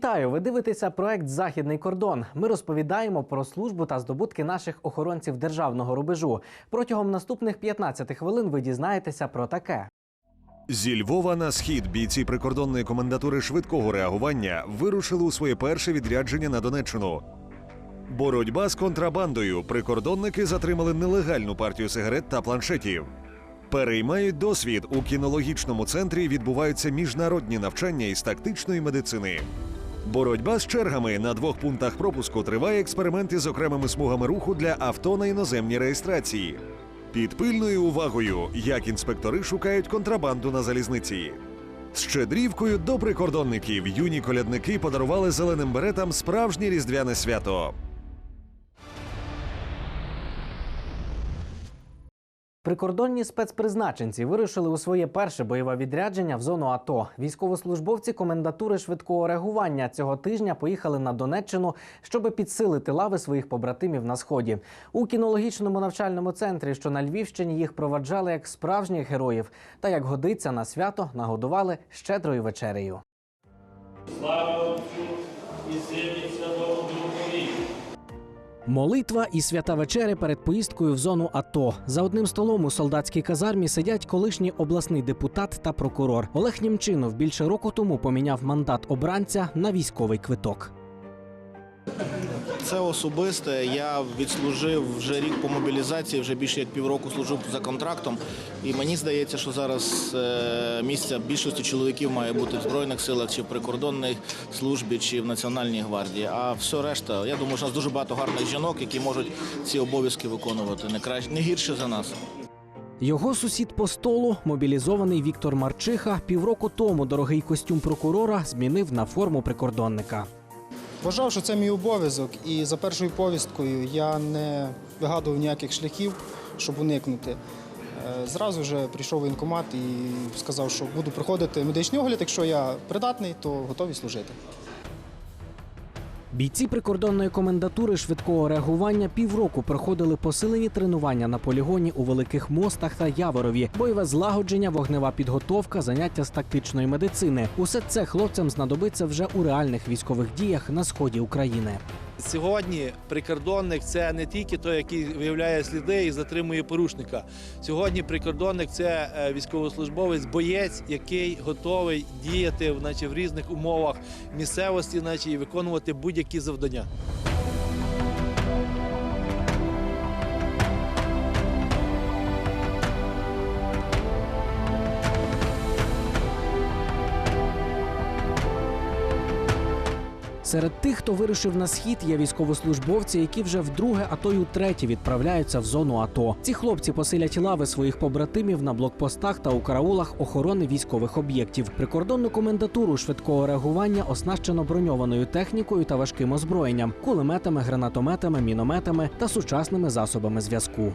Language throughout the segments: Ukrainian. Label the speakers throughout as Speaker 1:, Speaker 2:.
Speaker 1: Вітаю! Ви дивитеся проект Західний кордон. Ми розповідаємо про службу та здобутки наших охоронців державного рубежу. Протягом наступних 15 хвилин ви дізнаєтеся про таке.
Speaker 2: Зі Львова на схід бійці прикордонної комендатури швидкого реагування вирушили у своє перше відрядження на Донеччину. Боротьба з контрабандою. Прикордонники затримали нелегальну партію сигарет та планшетів. Переймають досвід. У кінологічному центрі відбуваються міжнародні навчання із тактичної медицини. Боротьба з чергами на двох пунктах пропуску триває експерименти з окремими смугами руху для авто на іноземній реєстрації. Під пильною увагою, як інспектори шукають контрабанду на залізниці. З щедрівкою до прикордонників юні колядники подарували зеленим беретам справжнє різдвяне свято.
Speaker 1: Прикордонні спецпризначенці вирушили у своє перше бойове відрядження в зону АТО. Військовослужбовці комендатури швидкого реагування цього тижня поїхали на Донеччину, щоб підсилити лави своїх побратимів на сході. У кінологічному навчальному центрі, що на Львівщині, їх проваджали як справжніх героїв, та як годиться на свято, нагодували щедрою вечерею.
Speaker 3: Слава Отцю і Сину і Святому Духові.
Speaker 1: Молитва і свята вечеря перед поїздкою в зону АТО. За одним столом у солдатській казармі сидять колишній обласний депутат та прокурор. Олег Німчинов більше року тому поміняв мандат обранця на військовий квиток.
Speaker 4: Це особисте. Я відслужив вже рік по мобілізації, вже більше як півроку служив за контрактом. І мені здається, що зараз е, місце більшості чоловіків має бути в Збройних силах, чи в прикордонній службі, чи в Національній гвардії. А все решта, я думаю, що у нас дуже багато гарних жінок, які можуть ці обов'язки виконувати не краще, не гірше за нас.
Speaker 1: Його сусід по столу, мобілізований Віктор Марчиха, півроку тому дорогий костюм прокурора змінив на форму прикордонника.
Speaker 5: Вважав, що це мій обов'язок, і за першою повісткою я не вигадував ніяких шляхів, щоб уникнути. Е, Зразу вже прийшов воєнкомат і сказав, що буду проходити медичний огляд. Якщо я придатний, то готовий служити.
Speaker 1: Бійці прикордонної комендатури швидкого реагування півроку проходили посилені тренування на полігоні у великих мостах та Яворові, бойове злагодження, вогнева підготовка, заняття з тактичної медицини. Усе це хлопцям знадобиться вже у реальних військових діях на сході України.
Speaker 6: Сьогодні прикордонник це не тільки той, який виявляє сліди і затримує порушника. Сьогодні прикордонник це е, військовослужбовець, боєць, який готовий діяти значить, в різних умовах місцевості, значить, і виконувати будь-які завдання.
Speaker 1: Серед тих, хто вирушив на схід, є військовослужбовці, які вже вдруге, а то й утретє відправляються в зону АТО. Ці хлопці посилять лави своїх побратимів на блокпостах та у караулах охорони військових об'єктів. Прикордонну комендатуру швидкого реагування оснащено броньованою технікою та важким озброєнням, кулеметами, гранатометами, мінометами та сучасними засобами зв'язку.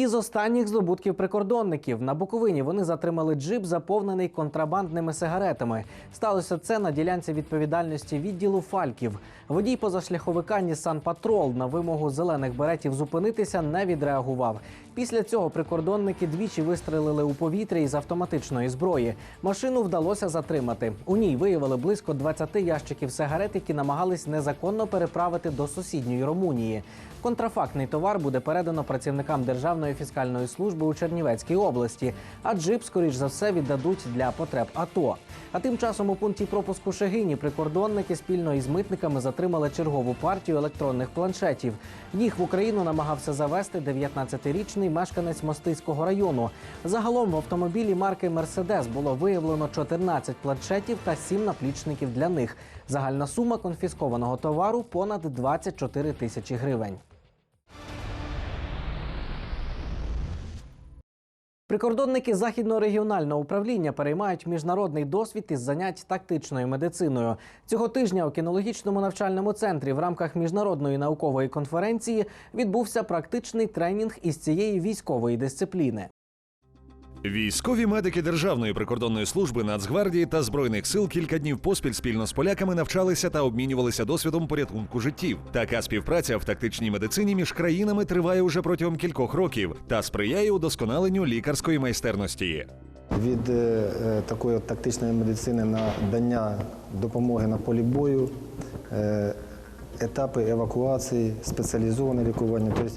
Speaker 1: І з останніх здобутків прикордонників на Буковині вони затримали джип, заповнений контрабандними сигаретами. Сталося це на ділянці відповідальності відділу Фальків. Водій позашляховика Нісан Патрол на вимогу зелених беретів зупинитися не відреагував. Після цього прикордонники двічі вистрелили у повітря із автоматичної зброї. Машину вдалося затримати. У ній виявили близько 20 ящиків сигарет, які намагались незаконно переправити до сусідньої Румунії. Контрафактний товар буде передано працівникам Державної фіскальної служби у Чернівецькій області, а джип, скоріш за все, віддадуть для потреб АТО. А тим часом у пункті пропуску Шегині прикордонники спільно із митниками затримали чергову партію електронних планшетів. Їх в Україну намагався завести 19-річний мешканець Мостиського району. Загалом в автомобілі марки Мерседес було виявлено 14 планшетів та 7 наплічників для них. Загальна сума конфіскованого товару понад 24 тисячі гривень. Прикордонники західного регіонального управління переймають міжнародний досвід із занять тактичною медициною. Цього тижня у кінологічному навчальному центрі в рамках міжнародної наукової конференції відбувся практичний тренінг із цієї військової дисципліни.
Speaker 2: Військові медики Державної прикордонної служби Нацгвардії та збройних сил кілька днів поспіль спільно з поляками навчалися та обмінювалися досвідом порятунку життів. Така співпраця в тактичній медицині між країнами триває уже протягом кількох років та сприяє удосконаленню лікарської майстерності.
Speaker 7: від е, е, такої тактичної медицини на дання допомоги на полі бою, е, етапи евакуації, спеціалізоване лікування. Тобто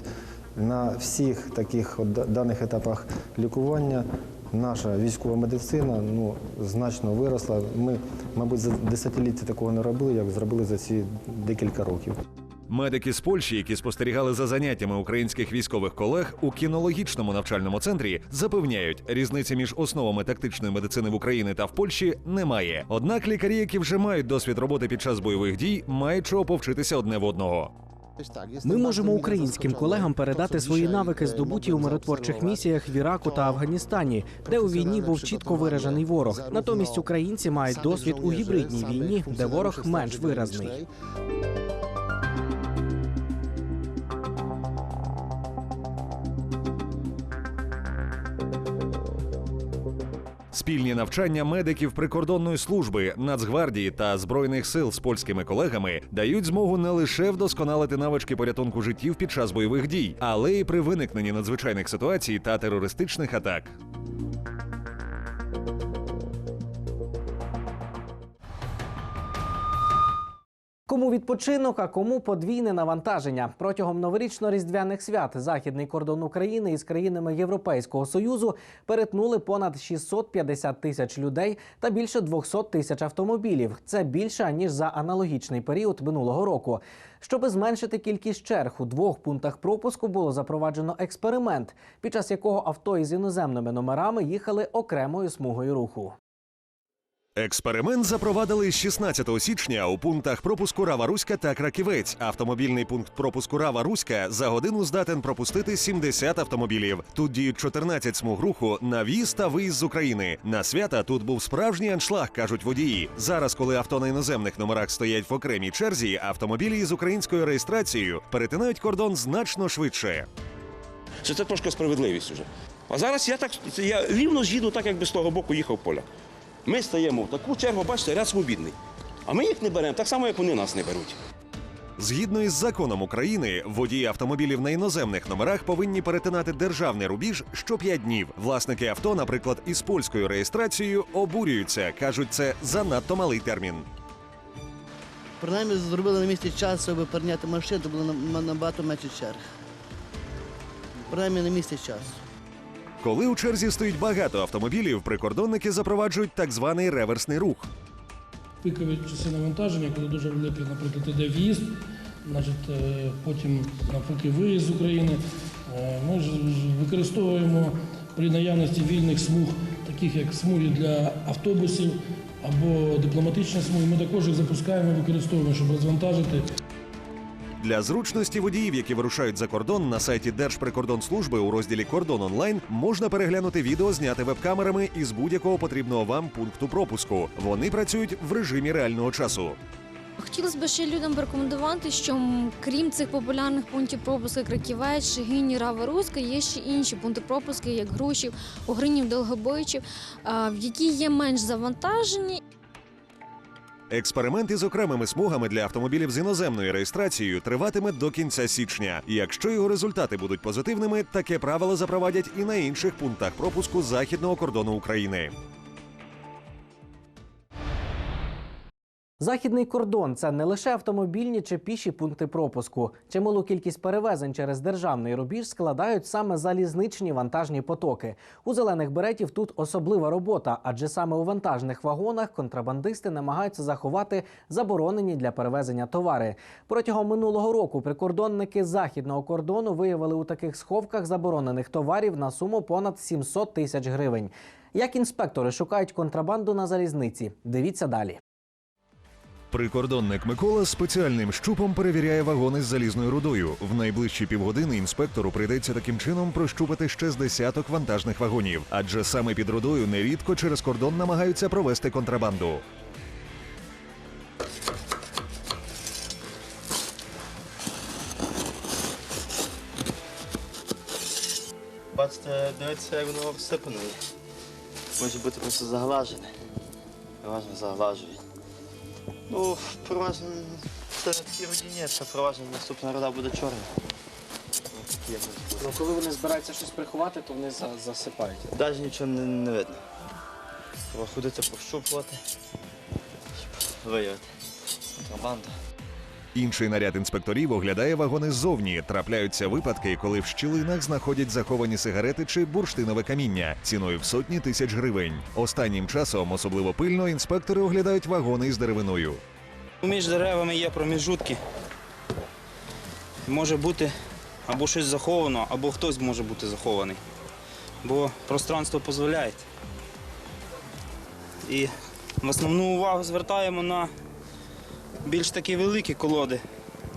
Speaker 7: на всіх таких от даних етапах лікування наша військова медицина ну, значно виросла. Ми, мабуть, за десятиліття такого не робили, як зробили за ці декілька років.
Speaker 2: Медики з Польщі, які спостерігали за заняттями українських військових колег у кінологічному навчальному центрі, запевняють, різниці між основами тактичної медицини в Україні та в Польщі немає. Однак лікарі, які вже мають досвід роботи під час бойових дій, мають чого повчитися одне в одного.
Speaker 8: Ми можемо українським колегам передати свої навики, здобуті у миротворчих місіях в Іраку та Афганістані, де у війні був чітко виражений ворог. Натомість українці мають досвід у гібридній війні, де ворог менш виразний.
Speaker 2: Спільні навчання медиків прикордонної служби, Нацгвардії та збройних сил з польськими колегами дають змогу не лише вдосконалити навички порятунку життів під час бойових дій, але й при виникненні надзвичайних ситуацій та терористичних атак.
Speaker 1: Кому відпочинок, а кому подвійне навантаження протягом новорічно-різдвяних свят західний кордон України із країнами Європейського союзу перетнули понад 650 тисяч людей та більше 200 тисяч автомобілів. Це більше ніж за аналогічний період минулого року. Щоби зменшити кількість черг у двох пунктах пропуску було запроваджено експеримент, під час якого авто із іноземними номерами їхали окремою смугою руху.
Speaker 2: Експеримент запровадили 16 січня у пунктах пропуску Рава Руська та Краківець. Автомобільний пункт пропуску Рава Руська за годину здатен пропустити 70 автомобілів. Тут діють 14 смуг руху на в'їзд та виїзд з України. На свята тут був справжній аншлаг, кажуть водії. Зараз, коли авто на іноземних номерах стоять в окремій черзі, автомобілі з українською реєстрацією перетинають кордон значно швидше.
Speaker 9: що це трошки справедливість уже. А зараз я так я рівно з'їду так, якби з того боку їхав поля. Ми стаємо в таку чергу, бачите, ряд свобідний. А ми їх не беремо, так само, як вони нас не беруть.
Speaker 2: Згідно із законом України, водії автомобілів на іноземних номерах повинні перетинати державний рубіж що 5 днів. Власники авто, наприклад, із польською реєстрацією, обурюються, кажуть, це занадто малий термін.
Speaker 10: Принаймні зробили на місці час, щоб перейняти машину, то було на- набагато менше черг. Принаймні на місці час.
Speaker 2: Коли у черзі стоїть багато автомобілів, прикордонники запроваджують так званий реверсний рух.
Speaker 3: Пикові часи навантаження, коли дуже великий, наприклад, іде в'їзд, е, потім навпаки виїзд з України. Е, Ми використовуємо при наявності вільних смуг, таких як смуги для автобусів або дипломатичні смуги. Ми також їх запускаємо і використовуємо, щоб розвантажити
Speaker 2: Для зручності водіїв, які вирушають за кордон, на сайті Держприкордонслужби у розділі Кордон онлайн можна переглянути відео, зняте веб-камерами із будь-якого потрібного вам пункту пропуску. Вони працюють в режимі реального часу.
Speaker 11: Хотілося б ще людям порекомендувати, що крім цих популярних пунктів пропуску Краківець, Шигині, Рава Руська, є ще інші пункти пропуску, як Грушів, Угринів, Долгобойчів, в які є менш завантажені
Speaker 2: Експеримент із окремими смугами для автомобілів з іноземною реєстрацією триватиме до кінця січня. Якщо його результати будуть позитивними, таке правило запровадять і на інших пунктах пропуску західного кордону України.
Speaker 1: Західний кордон це не лише автомобільні чи піші пункти пропуску. Чималу кількість перевезень через державний рубіж складають саме залізничні вантажні потоки. У зелених беретів тут особлива робота, адже саме у вантажних вагонах контрабандисти намагаються заховати заборонені для перевезення товари. Протягом минулого року прикордонники західного кордону виявили у таких сховках заборонених товарів на суму понад 700 тисяч гривень. Як інспектори шукають контрабанду на залізниці? Дивіться далі.
Speaker 2: Прикордонник Микола спеціальним щупом перевіряє вагони з залізною рудою. В найближчі півгодини інспектору прийдеться таким чином прощупати ще з десяток вантажних вагонів, адже саме під рудою нерідко через кордон намагаються провести контрабанду.
Speaker 12: Бачите, дивитися, як воно всипане. Може бути просто заглажене. Переважно заглажують. Ну, переважно це сьогодні ні, це переважно наступна рода буде чорна. Ну,
Speaker 1: коли вони збираються щось приховати, то вони засипають.
Speaker 12: Навіть нічого не, не видно. Треба ходити пощупувати, щоб виявити. Контрабанда.
Speaker 2: Інший наряд інспекторів оглядає вагони ззовні. Трапляються випадки, коли в щілинах знаходять заховані сигарети чи бурштинове каміння ціною в сотні тисяч гривень. Останнім часом особливо пильно інспектори оглядають вагони із деревиною.
Speaker 13: Між деревами є проміжутки. Може бути або щось заховано, або хтось може бути захований. Бо пространство дозволяє. І в основну увагу звертаємо на більш такі великі колоди,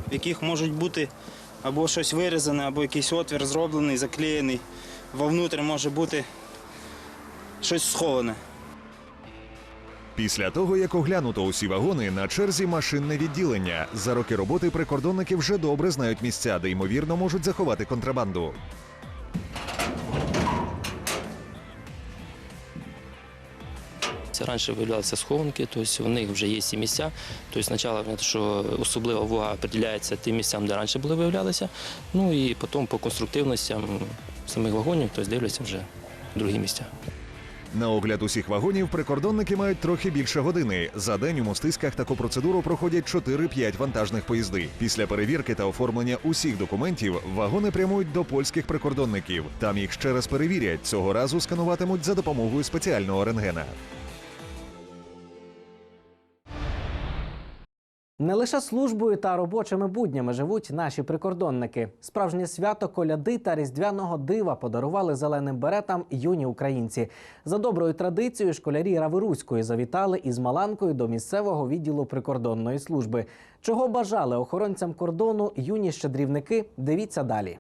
Speaker 13: в яких можуть бути або щось вирізане, або якийсь отвір зроблений, заклеєний. Вовнутрі може бути щось сховане.
Speaker 2: Після того, як оглянуто усі вагони, на черзі машинне відділення. За роки роботи прикордонники вже добре знають місця, де ймовірно можуть заховати контрабанду.
Speaker 14: Це раніше виявлялися схованки, тобто в них вже є ці місця. Тобто спочатку, що особлива увага приділяється тим місцям, де раніше були виявлялися. Ну і потім по конструктивностям самих вагонів, тобто дивляться вже другі місця.
Speaker 2: На огляд усіх вагонів прикордонники мають трохи більше години. За день у мостиськах таку процедуру проходять 4-5 вантажних поїзди. Після перевірки та оформлення усіх документів вагони прямують до польських прикордонників. Там їх ще раз перевірять. Цього разу скануватимуть за допомогою спеціального рентгена.
Speaker 1: Не лише службою та робочими буднями живуть наші прикордонники. Справжнє свято коляди та різдвяного дива подарували зеленим беретам юні українці. За доброю традицією школярі Раверуської завітали із Маланкою до місцевого відділу прикордонної служби. Чого бажали охоронцям кордону юні щедрівники? Дивіться далі.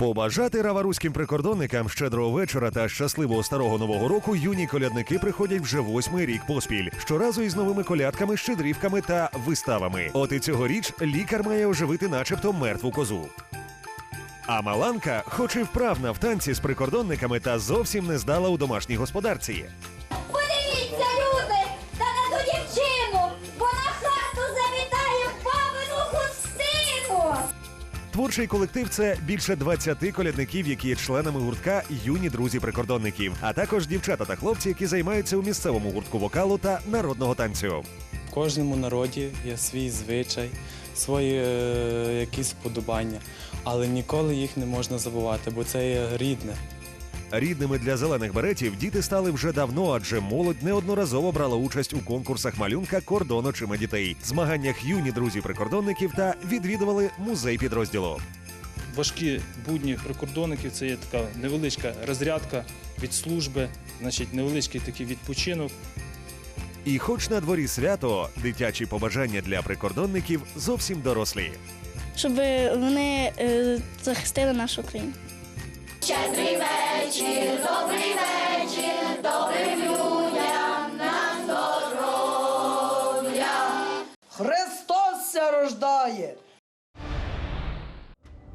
Speaker 2: Побажати раваруським прикордонникам щедрого вечора та щасливого старого нового року юні колядники приходять вже восьмий рік поспіль. Щоразу із новими колядками, щедрівками та виставами. От і цьогоріч лікар має оживити, начебто, мертву козу. А Маланка, хоч і вправна в танці з прикордонниками, та зовсім не здала у домашній господарці. Творчий колектив це більше 20 колядників, які є членами гуртка юні друзі прикордонників, а також дівчата та хлопці, які займаються у місцевому гуртку вокалу та народного танцю.
Speaker 15: В кожному народі є свій звичай, свої е, якісь вподобання, але ніколи їх не можна забувати, бо це є рідне.
Speaker 2: Рідними для зелених беретів діти стали вже давно, адже молодь неодноразово брала участь у конкурсах малюнка Кордон очима дітей, змаганнях юні друзі прикордонників та відвідували музей підрозділу.
Speaker 16: важкі будні прикордонників це є така невеличка розрядка від служби, значить невеличкий такий відпочинок.
Speaker 2: І хоч на дворі свято, дитячі побажання для прикордонників зовсім дорослі.
Speaker 17: щоб вони е, захистили нашу країну.
Speaker 18: Щедрий вечір, добрий вечір, добрим людям на здоров'я.
Speaker 19: Христос ся рождає!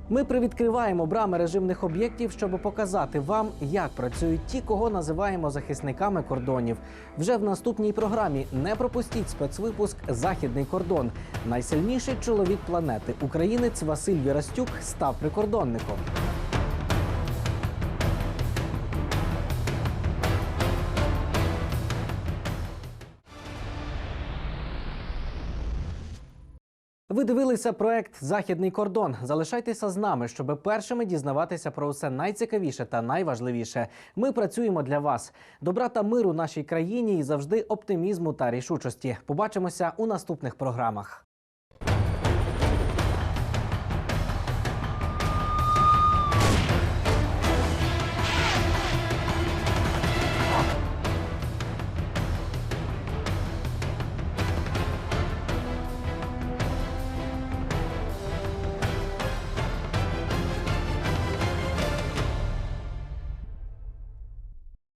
Speaker 1: Ми привідкриваємо брами режимних об'єктів, щоб показати вам, як працюють ті, кого називаємо захисниками кордонів. Вже в наступній програмі не пропустіть спецвипуск Західний кордон. Найсильніший чоловік планети, українець Василь Вірастюк, став прикордонником. Ви дивилися проект Західний кордон. Залишайтеся з нами, щоб першими дізнаватися про все найцікавіше та найважливіше. Ми працюємо для вас. Добра та миру нашій країні і завжди оптимізму та рішучості. Побачимося у наступних програмах.